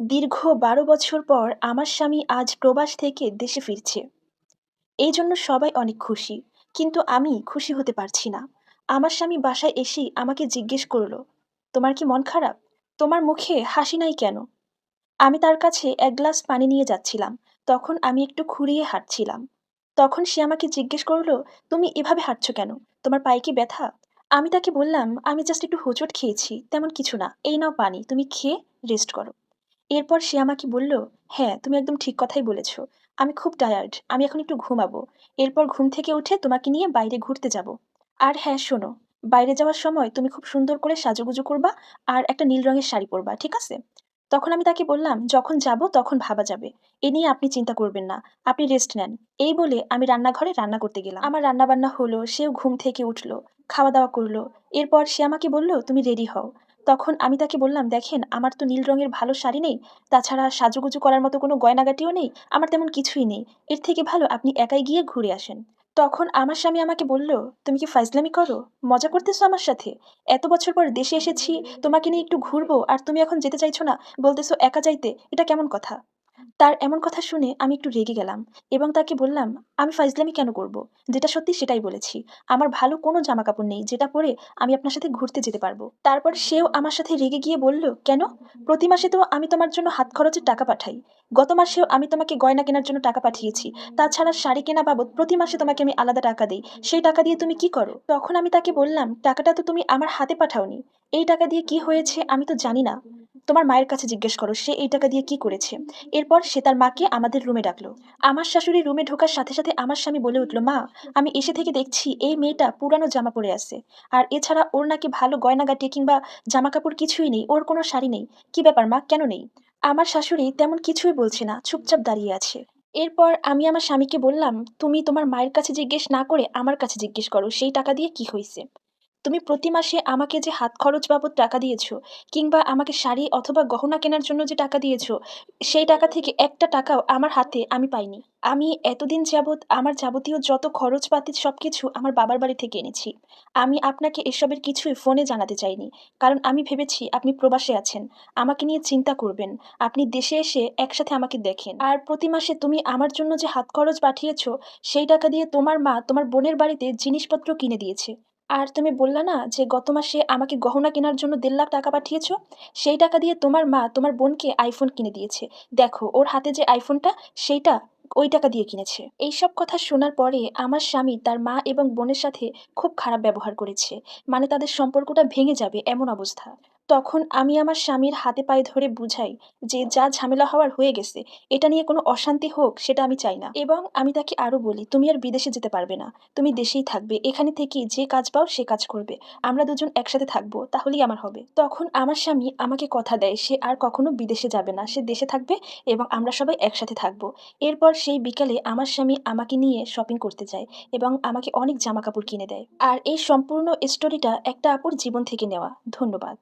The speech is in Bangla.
দীর্ঘ বারো বছর পর আমার স্বামী আজ প্রবাস থেকে দেশে ফিরছে। এই জন্য সবাই অনেক খুশি, কিন্তু আমি খুশি হতে পারছি না। আমার স্বামী বাসায় এসেই আমাকে জিজ্ঞেস করল, তোমার কি মন খারাপ? তোমার মুখে হাসি নাই কেন? আমি তার কাছে এক গ্লাস পানি নিয়ে যাচ্ছিলাম, তখন আমি একটু খুঁড়িয়ে হাঁটছিলাম। তখন সে আমাকে জিজ্ঞেস করল, তুমি এভাবে হাঁটছো কেন? তোমার পায়ে কি ব্যথা? আমি তাকে বললাম, আমি জাস্ট একটু হোঁচট খেয়েছি, তেমন কিছু না। এই নাও পানি, তুমি খেয়ে রেস্ট করো। এরপর সে আমাকে বলল হ্যাঁ তুমি একদম ঠিক কথাই বলেছ। আমি খুব টায়ার্ড আমি এখন একটু ঘুমাবো। এরপর ঘুম থেকে উঠে তোমাকে নিয়ে বাইরে ঘুরতে যাব। আর হ্যাঁ শোনো, বাইরে যাওয়ার সময় তুমি খুব সুন্দর করে সাজুগুজু করবা আর একটা নীল রঙের শাড়ি পরবা, ঠিক আছে? তখন আমি তাকে বললাম, যখন যাব তখন ভাবা যাবে। এ নিয়ে আপনি চিন্তা করবেন না। আপনি রেস্ট নেন। এই বলে আমি রান্নাঘরে রান্না করতে গেলাম। আমার রান্না বান্না হলো, সেও ঘুম থেকে উঠল খাওয়া দাওয়া করল। এরপর সে আমাকে বলল, তুমি রেডি হও। তখন আমি তাকে বললাম, দেখেন, আমার তো নীল রঙের ভালো শাড়ি নেই, তাছাড়া সাজুগুজু করার মতো কোনো গয়নাগাটিও নেই, আমার তেমন কিছুই নেই, এর থেকে ভালো আপনি একাই গিয়ে ঘুরে আসেন। তখন আমার স্বামী আমাকে বলল, তুমি কি ফাইজলামি করো? মজা করতেছো আমার সাথে? এত বছর পর দেশে এসেছি, তোমাকে নিয়ে একটু ঘুরবো, আর তুমি এখন যেতে চাইছো না, বলতেছো একা যাইতে, এটা কেমন কথা? তার এমন কথা শুনে আমি একটু রেগে গেলাম এবং তাকে বললাম, আমি ফাইজলামি কেন করব? যেটা সত্যি সেটাই বলেছি। আমার ভালো কোনো জামা কাপড় নেই, যেটা পরে আমি আপনার সাথে ঘুরতে যেতে পারব। তারপর সেও আমার সাথে রেগে গিয়ে বলল, কেন? প্রতি মাসে তো আমি তোমার জন্য হাত খরচের টাকা পাঠাই। গত মাসেও আমি তোমাকে গয়না কেনার জন্য টাকা পাঠিয়েছি। তাছাড়া শাড়ি কেনা বাবদ প্রতি মাসে তোমাকে আমি আলাদা টাকা দিই। সেই টাকা দিয়ে তুমি কি করো? তখন আমি তাকে বললাম, টাকাটা তো তুমি আমার হাতে পাঠাওনি। এই টাকা দিয়ে কি হয়েছে আমি তো জানি না। তোমার মায়ের কাছে জিজ্ঞেস করো, সে এই টাকা দিয়ে কি করেছে? এরপর সে তার মাকে আমাদের রুমে ডাকলো। আমার শাশুড়ি রুমে ঢোকার সাথে সাথে আমার স্বামী বলে উঠল, মা, আমি এসে থেকে দেখছি এই মেয়েটা পুরানো জামা পরে আছে। আর এছাড়া ওর নাকি ভালো গয়নাগাটি কিংবা জামা কাপড় কিছুই নেই, ওর কোনো শাড়ি নেই। কি ব্যাপার, মা, কেন নেই? আমার শাশুড়ি তেমন কিছুই বলছে না, চুপচাপ দাঁড়িয়ে আছে। এরপর আমি আমার স্বামীকে বললাম, তুমি তোমার মায়ের কাছে জিজ্ঞেস না করে আমার কাছে জিজ্ঞেস করো, সেই টাকা দিয়ে কি হয়েছে? তুমি প্রতি মাসে আমাকে যে হাত খরচ বাবদ টাকা দিয়েছ, কিংবা আমাকে শাড়ি অথবা গহনা কেনার জন্য যে টাকা দিয়েছ, সেই টাকা থেকে একটা টাকাও আমার হাতে আমি পাইনি। আমি এতদিন যাবৎ আমার যাবতীয় যত খরচপাতি সব কিছু আমার বাবার বাড়ি থেকে এনেছি। আমি আপনাকে এসবের কিছুই ফোনে জানাতে চাইনি, কারণ আমি ভেবেছি আপনি প্রবাসে আছেন, আমাকে নিয়ে চিন্তা করবেন, আপনি দেশে এসে একসাথে আমাকে দেখেন। আর প্রতি মাসে তুমি আমার জন্য যে হাত খরচ পাঠিয়েছ, সেই টাকা দিয়ে তোমার মা তোমার বোনের বাড়িতে জিনিসপত্র কিনে দিয়েছে। আর তুমি বললা না যে গত মাসে আমাকে গহনা কেনার জন্য দেড় লাখ টাকা পাঠিয়েছ? সেই টাকা দিয়ে তোমার মা তোমার বোনকে আইফোন কিনে দিয়েছে। দেখো, ওর হাতে যে আইফোনটা সেইটা ওই টাকা দিয়ে কিনেছে। এইসব কথা শোনার পরে আমার স্বামী তার মা এবং বোনের সাথে খুব খারাপ ব্যবহার করেছে। মানে তাদের সম্পর্কটা ভেঙে যাবে এমন অবস্থা। তখন আমি আমার স্বামীর হাতে পায়ে ধরে বুঝাই যে যা ঝামেলা হওয়ার হয়ে গেছে, এটা নিয়ে কোনো অশান্তি হোক, সেটা আমি চাই না। এবং আমি তাকে আরও বলি, তুমি আর বিদেশে যেতে পারবে না। তুমি দেশেই থাকবে। এখানে থেকে যে কাজ পাও, সে কাজ করবে। আমরা দুজন একসাথে থাকব, তাহলেই আমার হবে। তখন আমার স্বামী আমাকে কথা দেয়, সে আর কখনো বিদেশে যাবে না। সে দেশে থাকবে এবং আমরা সবাই একসাথে থাকব। এরপর সেই বিকালে আমার স্বামী আমাকে নিয়ে শপিং করতে যায় এবং আমাকে অনেক জামা কাপড় কিনে দেয়। আর এই সম্পূর্ণ স্টোরিটা একটা আপুর জীবন থেকে নেওয়া। ধন্যবাদ।